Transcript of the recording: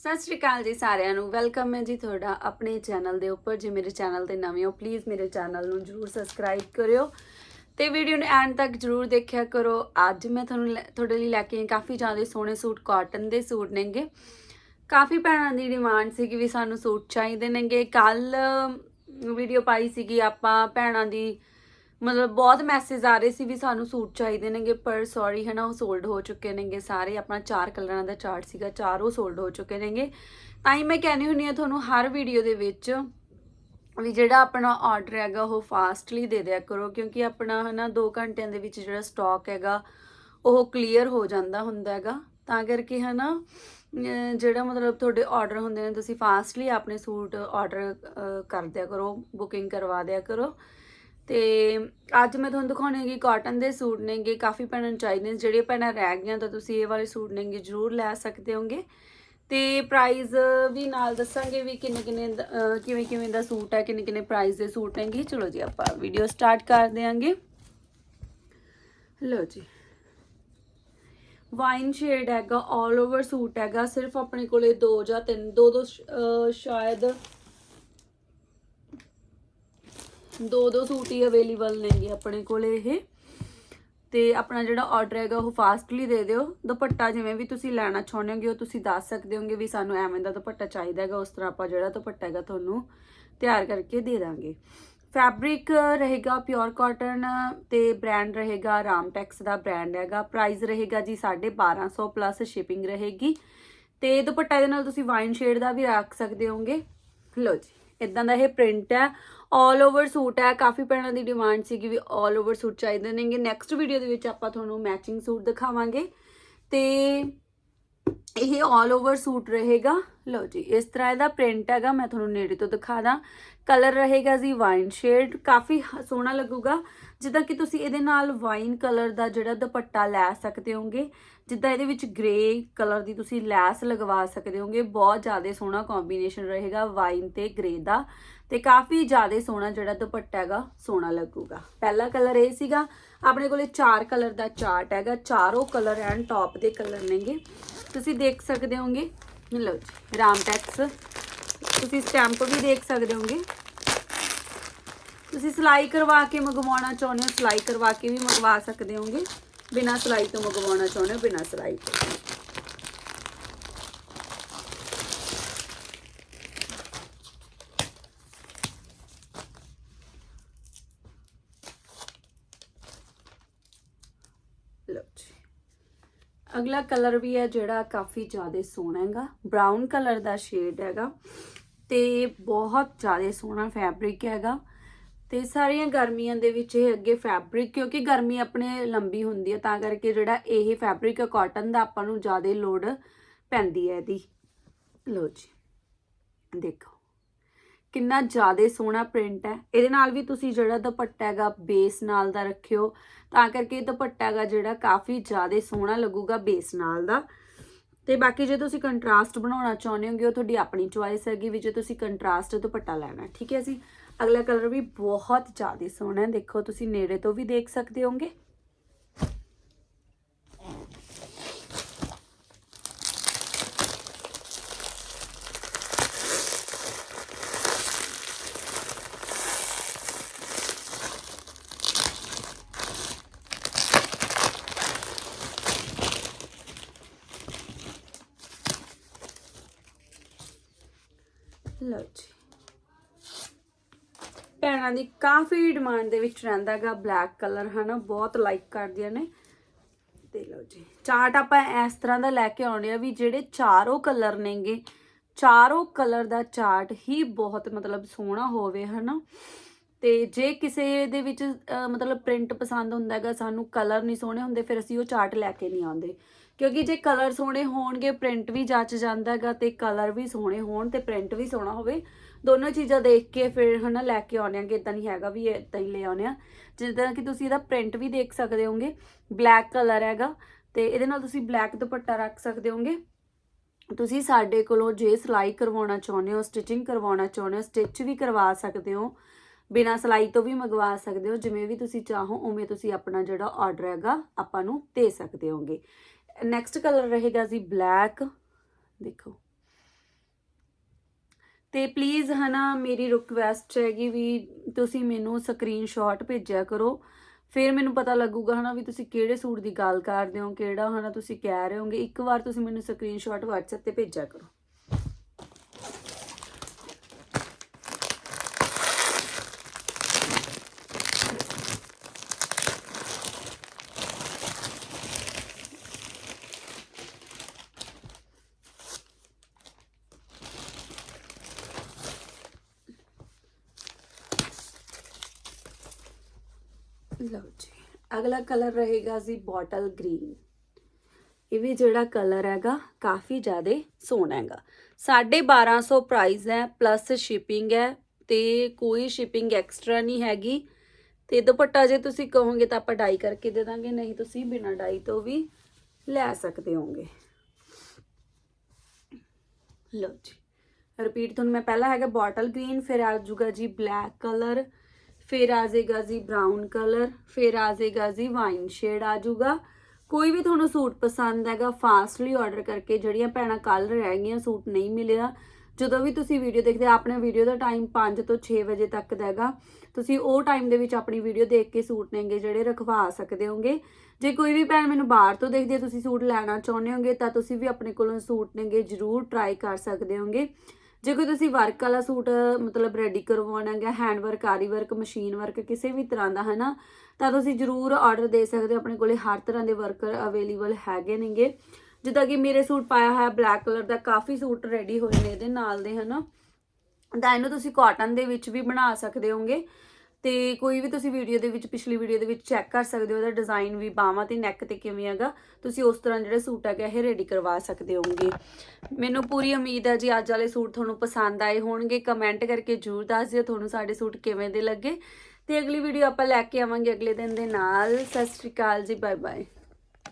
ਸਤਿ ਸ਼੍ਰੀ ਅਕਾਲ ਜੀ ਸਾਰਿਆਂ ਨੂੰ। ਵੈਲਕਮ ਹੈ ਜੀ ਤੁਹਾਡਾ ਆਪਣੇ ਚੈਨਲ ਦੇ ਉੱਪਰ। ਜੇ ਮੇਰੇ ਚੈਨਲ ਤੇ ਨਵੇਂ ਹੋ ਪਲੀਜ਼ ਮੇਰੇ ਚੈਨਲ ਨੂੰ ਜਰੂਰ ਸਬਸਕ੍ਰਾਈਬ ਕਰਿਓ ਤੇ ਵੀਡੀਓ ਨੂੰ ਐਂਡ ਤੱਕ ਜਰੂਰ ਦੇਖਿਆ ਕਰੋ। ਅੱਜ ਮੈਂ ਤੁਹਾਨੂੰ ਲੈ- ਤੁਹਾਡੇ ਲਈ ਲੈ ਕੇ ਆਈ ਕਾਫੀ ਜ਼ਿਆਦਾ ਸੋਹਣੇ ਸੂਟ ਕਾਟਨ ਦੇ ਸੂਟ ਨੇਗੇ। ਕਾਫੀ ਭੈਣਾਂ ਦੀ ਡਿਮਾਂਡ ਸੀ ਕਿ ਵੀ ਸਾਨੂੰ ਸੂਟ ਚਾਹੀਦੇ ਨੇਗੇ। ਕੱਲ ਵੀਡੀਓ ਪਾਈ ਸੀਗੀ ਆਪਾਂ ਭੈਣਾਂ ਦੀ ਮਤਲਬ ਬਹੁਤ ਮੈਸੇਜ ਆ ਰਹੇ ਸੀ ਵੀ ਸਾਨੂੰ ਸੂਟ ਚਾਹੀਦੇ ਨੇਗੇ, ਪਰ ਸੌਰੀ ਹੈ ਨਾ ਉਹ ਸੋਲਡ ਹੋ ਚੁੱਕੇ ਨੇਗੇ ਸਾਰੇ। ਆਪਣਾ ਚਾਰ ਕਲਰਾਂ ਦਾ ਚਾਰਟ ਸੀਗਾ, ਚਾਰੋਂ ਸੋਲਡ ਹੋ ਚੁੱਕੇ ਨੇਗੇ। ਤਾਂ ਹੀ ਮੈਂ ਕਹਿੰਦੀ ਹੁੰਨੀ ਆ ਤੁਹਾਨੂੰ ਹਰ ਵੀਡੀਓ ਦੇ ਵਿੱਚ ਵੀ ਜਿਹੜਾ ਆਪਣਾ ਆਰਡਰ ਹੈਗਾ, ਉਹ ਫਾਸਟਲੀ ਦੇ ਦਿਆ ਕਰੋ, ਕਿਉਂਕਿ ਆਪਣਾ ਹਨਾ 2 ਘੰਟਿਆਂ ਦੇ ਵਿੱਚ ਜਿਹੜਾ ਸਟਾਕ ਹੈਗਾ, ਉਹ ਕਲੀਅਰ ਹੋ ਜਾਂਦਾ ਹੁੰਦਾ ਹੈਗਾ। ਤਾਂ ਕਰਕੇ ਹਨਾ, ਅਹ ਜਿਹੜਾ ਮਤਲਬ ਤੁਹਾਡੇ ਆਰਡਰ ਹੁੰਦੇ ਨੇ, ਤੁਸੀਂ ਫਾਸਟਲੀ ਆਪਣੇ ਸੂਟ ਆਰਡਰ ਕਰ ਦਿਆ ਕਰੋ ਬੁਕਿੰਗ ਕਰਵਾ ਦਿਆ ਕਰੋ। ਤੇ ਅੱਜ ਮੈਂ ਤੁਹਾਨੂੰ ਦਿਖਾਉਣੀ ਹੈਗੀ ਕਾਟਨ ਦੇ ਸੂਟ ਨੇਗੇ, ਕਾਫੀ ਭੈਣਾਂ ਨੂੰ ਚਾਹੀਦੇ ਨੇ ਜਿਹੜੇ ਭੈਣਾਂ ਰਹਿ ਗਈਆਂ ਤਾਂ ਤੁਸੀਂ ਇਹ ਵਾਲੇ ਸੂਟ ਨੇਗੇ ਜ਼ਰੂਰ ਲੈ ਸਕਦੇ ਹੋਗੇ। ਤੇ ਪ੍ਰਾਈਸ ਵੀ ਨਾਲ ਦੱਸਾਂਗੇ ਵੀ ਕਿੰਨੇ ਕਿੰਨੇ ਦਾ- ਕਿਵੇਂ ਕਿਵੇਂ ਦਾ ਸੂਟ ਹੈ, ਕਿੰਨੇ ਕਿੰਨੇ ਪ੍ਰਾਈਸ ਦੇ ਸੂਟ ਨੇਗੇ। ਚਲੋ ਜੀ, ਆਪਾਂ ਵੀਡੀਓ ਸਟਾਰਟ ਕਰ ਦਿਆਂਗੇ। ਲਓ ਜੀ। ਵਾਈਨ ਸ਼ੇਡ ਹੈਗਾ 올 ਓਵਰ ਸੂਟ ਹੈਗਾ, ਸਿਰਫ ਆਪਣੇ ਕੋਲੇ ਦੋ ਜਾਂ ਤਿੰਨ ਦੋ ਦੋ ਸ਼ਾਇਦ ਦੋ ਦੋ ਸੂਟ ਹੀ ਅਵੇਲੇਬਲ ਨੇਗੇ ਆਪਣੇ ਕੋਲੇ ਇਹ। ਤੇ ਆਪਣਾ ਜਿਹੜਾ ਆਰਡਰ ਹੈਗਾ ਉਹ ਫਾਸਟਲੀ ਦੇ ਦਿਓ। ਦੁਪੱਟਾ ਜਿਵੇਂ ਵੀ ਤੁਸੀਂ ਲੈਣਾ ਚਾਹੁੰਦੇ ਹੋਗੇ ਉਹ ਤੁਸੀਂ ਦੱਸ ਸਕਦੇ ਹੋਗੇ ਵੀ ਸਾਨੂੰ ਐਵੇਂ ਦਾ ਦੁਪੱਟਾ ਚਾਹੀਦਾ ਹੈਗਾ, ਉਸ ਤਰ੍ਹਾਂ ਆਪਾਂ ਜਿਹੜਾ ਦੁਪੱਟਾ ਹੈਗਾ ਤੁਹਾਨੂੰ ਤਿਆਰ ਕਰਕੇ ਦੇ ਦਾਂਗੇ। ਫੈਬਰਿਕ ਰਹੇਗਾ ਪਿਓਰ ਕਾਟਨ ਤੇ ਬ੍ਰਾਂਡ ਰਹੇਗਾ ਰਾਮਟੈਕਸ ਦਾ ਬ੍ਰਾਂਡ ਹੈਗਾ। ਪ੍ਰਾਈਸ ਰਹੇਗਾ ਜੀ 1250 ਪਲੱਸ ਸ਼ਿਪਿੰਗ ਰਹੇਗੀ। ਤੇ ਦੁਪੱਟਾ ਇਹਦੇ ਨਾਲ ਤੁਸੀਂ ਵਾਈਨ ਸ਼ੇਡ ਦਾ ਵੀ ਰੱਖ ਸਕਦੇ ਹੋਗੇ। ਲਓ ਜੀ। ਇਦਾਂ ਦਾ ਇਹ ਪ੍ਰਿੰਟ ਹੈ 올 ਓਵਰ ਸੂਟ ਹੈ ਕਾਫੀ ਭੈਣਾਂ ਦੀ ਡਿਮਾਂਡ ਸੀ ਕਿ ਵੀ 올 ਓਵਰ ਸੂਟ ਚਾਹੀਦੇ ਨੇਗੇ ਨੈਕਸਟ ਵੀਡੀਓ ਦੇ ਵਿੱਚ ਆਪਾਂ ਤੁਹਾਨੂੰ ਮੈਚਿੰਗ ਸੂਟ ਦਿਖਾਵਾਂਗੇ ਤੇ ਇਹ 올 ਓਵਰ ਸੂਟ ਰਹੇਗਾ ਲਓ ਜੀ ਇਸ ਤਰ੍ਹਾਂ ਇਹਦਾ ਪ੍ਰਿੰਟ ਹੈਗਾ ਮੈਂ ਤੁਹਾਨੂੰ ਨੇੜੇ ਤੋਂ ਦਿਖਾ ਦਾਂ ਕਲਰ ਰਹੇਗਾ ਜੀ ਵਾਈਨ ਸ਼ੇਡ ਕਾਫੀ ਹ- ਸੋਹਣਾ ਲੱਗੂਗਾ ਜਿੱਦਾਂ ਕਿ ਤੁਸੀਂ ਇਹਦੇ ਨਾਲ ਵਾਈਨ ਕਲਰ ਦਾ ਜਿਹੜਾ ਦੁਪੱਟਾ ਲੈ ਸਕਦੇ ਹੋਗੇ ਜਿੱਦਾਂ ਇਹਦੇ ਵਿੱਚ ਗ੍ਰੇ ਕਲਰ ਦੀ ਤੁਸੀਂ ਲੈਸ ਲਗਵਾ ਸਕਦੇ ਹੋਗੇ, ਬਹੁਤ ਜ਼ਿਆਦਾ ਸੋਹਣਾ ਕੰਬੀਨੇਸ਼ਨ ਰਹੇਗਾ ਵਾਈਨ ਤੇ ਗ੍ਰੇ ਦਾ ਤੇ ਕਾਫੀ ਜ਼ਿਆਦਾ ਸੋਹਣਾ ਜਿਹੜਾ ਦੁਪੱਟਾ ਹੈਗਾ, ਸੋਹਣਾ ਲੱਗੂਗਾ। ਪਹਿਲਾ ਕਲਰ ਇਹ ਸੀਗਾ, ਆਪਣੇ ਕੋਲੇ ਚਾਰ ਕਲਰ ਦਾ ਚਾਰਟ ਹੈਗਾ, ਚਾਰੋਂ ਕਲਰ ਐਂਡ ਟੌਪ ਦੇ ਕਲਰ ਨੇਗੇ। ਤੁਸੀਂ ਦੇਖ ਸਕਦੇ ਹੋਗੇ ਲਓ ਜੀ ਰਾਮਟੈਕਸ ਤੁਸੀਂ ਸਟੈਂਪ ਵੀ ਦੇਖ ਸਕਦੇ ਹੋਗੇ। ਤੁਸੀਂ ਸਿਲਾਈ ਕਰਵਾ ਕੇ ਮੰਗਵਾਉਣਾ ਚਾਹੁੰਦੇ ਹੋ, ਸਿਲਾਈ ਕਰਵਾ ਕੇ ਵੀ ਮੰਗਵਾ ਸਕਦੇ ਹੋਗੇ। ਬਿਨਾਂ ਸਿਲਾਈ ਤੋਂ ਮੰਗਵਾਉਣਾ ਚਾਹੁੰਦੇ ਹੋ, ਬਿਨਾਂ ਸਿਲਾਈ ਤੋਂ? ਅਗਲਾ ਕਲਰ ਵੀ ਹੈ ਜਿਹੜਾ ਕਾਫੀ ਜ਼ਿਆਦਾ ਸੋਹਣਾ ਹੈਗਾ। ਬ੍ਰਾਊਨ ਕਲਰ ਦਾ ਸ਼ੇਡ ਹੈਗਾ ਤੇ ਬਹੁਤ ਜ਼ਿਆਦਾ ਸੋਹਣਾ ਫੈਬਰਿਕ ਹੈਗਾ। ਤੇ ਸਾਰੀਆਂ ਗਰਮੀਆਂ ਦੇ ਵਿੱਚ ਇਹ ਅੱਗੇ ਫੈਬਰਿਕ ਕਿਉਂਕਿ ਗਰਮੀ ਆਪਣੇ ਲੰਬੀ ਹੁੰਦੀ ਹੈ, ਤਾਂ ਕਰਕੇ ਜਿਹੜਾ ਇਹ ਫੈਬਰਿਕ ਕਾਟਨ ਦਾ ਆਪਾਂ ਨੂੰ ਜ਼ਿਆਦਾ ਲੋਡ ਪੈਂਦੀ ਹੈ ਇਹਦੀ। ਲਓ ਜੀ, ਦੇਖੋ। ਕਿੰਨਾ ਜ਼ਿਆਦਾ ਸੋਹਣਾ ਪ੍ਰਿੰਟ ਹੈ। ਇਹਦੇ ਨਾਲ ਵੀ ਤੁਸੀਂ ਜਿਹੜਾ ਦੁਪੱਟਾ ਹੈਗਾ ਬੇਸ ਨਾਲ ਦਾ ਰੱਖਿਓ। ਤਾਂ ਕਰਕੇ ਦੁਪੱਟਾ ਹੈਗਾ ਜਿਹੜਾ ਕਾਫੀ ਜ਼ਿਆਦਾ ਸੋਹਣਾ ਲੱਗੂਗਾ ਬੇਸ ਨਾਲ ਦਾ। ਤੇ ਬਾਕੀ ਜੇ ਤੁਸੀਂ ਕੰਟਰਾਸਟ ਬਣਾਉਣਾ ਚਾਹੁੰਦੇ ਹੋਗੇ, ਉਹ ਤੁਹਾਡੀ ਆਪਣੀ ਚੁਆਇਸ ਹੈਗੀ ਵੀ ਜੇ ਤੁਸੀਂ ਕੰਟਰਾਸਟ ਦੁਪੱਟਾ ਲੈਣਾ ਠੀਕ ਹੈ ਜੀ? ਅਗਲਾ ਕਲਰ ਵੀ ਬਹੁਤ ਜ਼ਿਆਦਾ ਸੋਹਣਾ ਹੈ ਦੇਖੋ ਤੁਸੀਂ ਨੇੜੇ ਤੋਂ ਵੀ ਦੇਖ ਸਕਦੇ ਹੋਗੇ ਲਓ ਜੀ ਭੈਣਾਂ ਦੀ ਕਾਫੀ ਡਿਮਾਂਡ ਦੇ ਵਿੱਚ ਰਹਿੰਦਾ ਹੈਗਾ ਬਲੈਕ ਕਲਰ ਹਨਾ, ਬਹੁਤ ਲਾਈਕ ਕਰਦੀਆਂ ਨੇ। ਤੇ ਲਓ ਜੀ ਚਾਰਟ ਆਪਾਂ ਇਸ ਤਰ੍ਹਾਂ ਦਾ ਲੈ ਕੇ ਆਉਣੇ ਆ ਵੀ ਜਿਹੜੇ ਚਾਰੋਂ ਕਲਰ ਨੇਗੇ, ਚਾਰੋਂ ਕਲਰ ਦਾ ਚਾਰਟ ਹੀ ਬਹੁਤ ਮਤਲਬ ਸੋਹਣਾ ਹੋਵੇ, ਹਨਾ। ਤੇ ਜੇ ਕਿਸੇ ਦੇ ਵਿੱਚ ਮਤਲਬ ਪ੍ਰਿੰਟ ਪਸੰਦ ਹੁੰਦਾ ਹੈਗਾ, ਸਾਨੂੰ ਕਲਰ ਨਹੀਂ ਸੋਹਣੇ ਹੁੰਦੇ, ਫਿਰ ਅਸੀਂ ਉਹ ਚਾਰਟ ਲੈ ਕੇ ਨਹੀਂ ਆਉਂਦੇ। ਕਿਉਂਕਿ ਜੇ ਕਲਰ ਸੋਹਣੇ ਹੋਣਗੇ ਪ੍ਰਿੰਟ ਵੀ ਜੱਚ ਜਾਂਦਾ ਹੈਗਾ ਤੇ ਕਲਰ ਵੀ ਸੋਹਣੇ ਹੋਣ ਤੇ ਪ੍ਰਿੰਟ ਵੀ ਸੋਹਣਾ ਹੋਵੇ, ਦੋਨੋਂ ਚੀਜ਼ਾਂ ਦੇਖ ਕੇ ਫਿਰ ਹਨਾ ਲੈ ਕੇ ਆਉਂਦੇ ਆਂਗੇ ਇਦਾਂ ਨਹੀਂ ਹੈਗਾ ਵੀ ਇਦਾਂ ਹੀ ਲੈ ਆਉਂਦੇ ਆ ਜਿੱਦਾਂ ਕਿ ਤੁਸੀਂ ਇਹਦਾ ਪ੍ਰਿੰਟ ਵੀ ਦੇਖ ਸਕਦੇ ਹੋਗੇ ਬਲੈਕ ਕਲਰ ਹੈਗਾ ਤੇ ਇਹਦੇ ਨਾਲ ਤੁਸੀਂ ਬਲੈਕ ਦੁਪੱਟਾ ਰੱਖ ਸਕਦੇ ਹੋਗੇ ਤੁਸੀਂ ਸਾਡੇ ਕੋਲੋਂ ਜੇ ਸਿਲਾਈ ਕਰਵਾਉਣਾ ਚਾਹੁੰਦੇ ਹੋ ਸਟਿਚਿੰਗ ਕਰਵਾਉਣਾ ਚਾਹੁੰਦੇ ਹੋ ਸਟਿਚ ਵੀ ਕਰਵਾ ਸਕਦੇ ਹੋ, ਬਿਨਾਂ ਸਿਲਾਈ ਤੋਂ ਵੀ ਮੰਗਵਾ ਸਕਦੇ ਹੋ, ਜਿਵੇਂ ਵੀ ਤੁਸੀਂ ਚਾਹੋ, ਉਵੇਂ ਤੁਸੀਂ ਆਪਣਾ ਜਿਹੜਾ ਆਰਡਰ ਹੈਗਾ ਆਪਾਂ ਨੂੰ ਦੇ ਸਕਦੇ ਹੋਗੇ ਨੈਕਸਟ ਕਲਰ ਰਹੇਗਾ ਜੀ ਬਲੈਕ ਦੇਖੋ। ਤੇ ਪਲੀਜ਼ ਹਨਾ, ਮੇਰੀ ਰਿਕੁਐਸਟ ਹੈਗੀ ਵੀ ਤੁਸੀਂ ਮੈਨੂੰ ਸਕਰੀਨਸ਼ਾਟ ਭੇਜਿਆ ਕਰੋ। ਫਿਰ ਮੈਨੂੰ ਪਤਾ ਲੱਗੂਗਾ ਹਨਾ ਵੀ ਤੁਸੀਂ ਕਿਹੜੇ ਸੂਟ ਦੀ ਗੱਲ ਕਰਦੇ ਹੋ, ਕਿਹੜਾ ਹਨਾ ਤੁਸੀਂ ਕਹਿ ਰਹੇ ਹੋਗੇ। ਇੱਕ ਵਾਰ ਤੁਸੀਂ ਮੈਨੂੰ ਸਕਰੀਨਸ਼ਾਟ WhatsApp ਤੇ ਭੇਜਿਆ ਕਰੋ। ਲਓ ਜੀ, ਅਗਲਾ ਕਲਰ ਰਹੇਗਾ ਜੀ ਬੋਟਲ ਗ੍ਰੀਨ ਇਹ ਵੀ ਜਿਹੜਾ ਕਲਰ ਹੈਗਾ, ਕਾਫੀ ਜ਼ਿਆਦਾ ਸੋਹਣਾ ਹੈਗਾ। 1250 ਪ੍ਰਾਈਸ ਹੈ ਪਲੱਸ ਸ਼ਿਪਿੰਗ ਹੈ, ਤੇ ਕੋਈ ਸ਼ਿਪਿੰਗ ਐਕਸਟਰਾ ਨਹੀਂ ਹੈਗੀ। ਤੇ ਦੁਪੱਟਾ ਜੇ ਤੁਸੀਂ ਕਹੋਗੇ ਤਾਂ ਆਪਾਂ ਡਾਈ ਕਰਕੇ ਦੇ ਦਾਂਗੇ, ਨਹੀਂ ਤੁਸੀਂ ਬਿਨਾਂ ਡਾਈ ਤੋਂ ਵੀ ਲੈ ਸਕਦੇ ਹੋਗੇ ਲਓ ਜੀ ਰਿਪੀਟ ਤੁਹਾਨੂੰ ਮੈਂ ਪਹਿਲਾਂ ਹੈਗਾ ਬੋਟਲ ਗ੍ਰੀਨ ਫਿਰ ਆ ਜੂਗਾ ਜੀ ਬਲੈਕ ਕਲਰ ਫਿਰ ਆ ਜਾਏਗਾ ਜੀ ਬਰਾਊਨ ਕਲਰ ਫਿਰ ਆ ਜਾਏਗਾ ਜੀ ਵਾਈਨ ਸ਼ੇਡ ਆ ਜਾਊਗਾ। ਕੋਈ ਵੀ ਤੁਹਾਨੂੰ ਸੂਟ ਪਸੰਦ ਹੈਗਾ ਫਾਸਟਲੀ ਆਰਡਰ ਕਰਕੇ ਜਿਹੜੀਆਂ ਭੈਣਾਂ ਕੱਲ ਰਹਿ ਗਈਆਂ ਸੂਟ ਨਹੀਂ ਮਿਲਿਆ ਜਦੋਂ ਵੀ ਤੁਸੀਂ ਵੀਡੀਓ ਦੇਖਦੇ ਆ, ਆਪਣੇ ਵੀਡੀਓ ਦਾ ਟਾਈਮ 5 ਤੋਂ 6 ਵਜੇ ਤੱਕ ਦਾ ਹੈਗਾ। ਤੁਸੀਂ ਉਹ ਟਾਈਮ ਦੇ ਵਿੱਚ ਆਪਣੀ ਵੀਡੀਓ ਦੇਖ ਕੇ ਸੂਟ ਨੇਗੇ ਜਿਹੜੇ ਰਖਵਾ ਸਕਦੇ ਹੋਗੇ। ਜੇ ਕੋਈ ਵੀ ਭੈਣ ਮੈਨੂੰ ਬਾਹਰ ਤੋਂ ਦੇਖਦੀ ਹੈ ਤੁਸੀਂ ਸੂਟ ਲੈਣਾ ਚਾਹੁੰਦੇ ਹੋਗੇ ਤਾਂ ਤੁਸੀਂ ਵੀ ਆਪਣੇ ਕੋਲੋਂ ਸੂਟ ਨੇਗੇ ਜਰੂਰ ਟਰਾਈ ਕਰ ਸਕਦੇ ਹੋਗੇ। ਜੇ ਕੋਈ ਤੁਸੀਂ ਵਰਕ ਵਾਲਾ ਸੂਟ, ਮਤਲਬ ਰੈਡੀ ਕਰਵਾਉਣਾ ਹੈਗਾ ਹੈਂਡ ਵਰਕ ਆਰੀ ਵਰਕ ਮਸ਼ੀਨ ਵਰਕ ਕਿਸੇ ਵੀ ਤਰ੍ਹਾਂ ਦਾ, ਹਨਾ, ਤਾਂ ਤੁਸੀਂ ਜਰੂਰ ਆਰਡਰ ਦੇ ਸਕਦੇ ਹੋ। ਆਪਣੇ ਕੋਲੇ ਹਰ ਤਰ੍ਹਾਂ ਦੇ ਵਰਕਰ ਅਵੇਲੇਬਲ ਹੈਗੇ ਨੇਗੇ। ਜਿੱਦਾਂ ਕਿ ਮੇਰੇ ਸੂਟ ਪਾਇਆ ਹੋਇਆ ਬਲੈਕ ਕਲਰ ਦਾ ਕਾਫੀ ਸੂਟ ਰੈਡੀ ਹੋਏ ਨੇ ਇਹਦੇ ਨਾਲ ਦੇ, ਹਨਾ। ਤਾਂ ਇਹਨੂੰ ਤੁਸੀਂ ਕਾਟਨ ਦੇ ਵਿੱਚ ਵੀ ਬਣਾ ਸਕਦੇ ਹੋਗੇ। ਤੇ ਕੋਈ ਵੀ ਤੁਸੀਂ ਵੀਡੀਓ ਦੇ ਵਿੱਚ, ਪਿਛਲੀ ਵੀਡੀਓ ਦੇ ਵਿੱਚ ਚੈੱਕ ਕਰ ਸਕਦੇ ਹੋ ਇਹਦਾ ਡਿਜ਼ਾਈਨ ਵੀ, ਬਾਹਾਂ ਤੇ ਨੈਕ ਤੇ ਕਿਵੇਂ ਹੈਗਾ, ਤੁਸੀਂ ਉਸ ਤਰ੍ਹਾਂ ਜਿਹੜਾ ਸੂਟ ਹੈਗਾ ਇਹ ਰੈਡੀ ਕਰਵਾ ਸਕਦੇ ਹੋਗੇ ਮੈਨੂੰ ਪੂਰੀ ਉਮੀਦ ਹੈ ਜੀ ਅੱਜ ਵਾਲੇ ਸੂਟ ਤੁਹਾਨੂੰ ਪਸੰਦ ਆਏ ਹੋਣਗੇ ਕਮੈਂਟ ਕਰਕੇ ਜਰੂਰ ਦੱਸ ਦਿਓ ਤੁਹਾਨੂੰ ਸਾਡੇ ਸੂਟ ਕਿਵੇਂ ਦੇ ਲੱਗੇ। ਤੇ ਅਗਲੀ ਵੀਡੀਓ ਆਪਾਂ ਲੈ ਕੇ ਆਵਾਂਗੇ ਅਗਲੇ ਦਿਨ ਦੇ ਨਾਲ। ਸਤਿ ਸ਼੍ਰੀ ਅਕਾਲ ਜੀ ਬਾਏ ਬਾਏ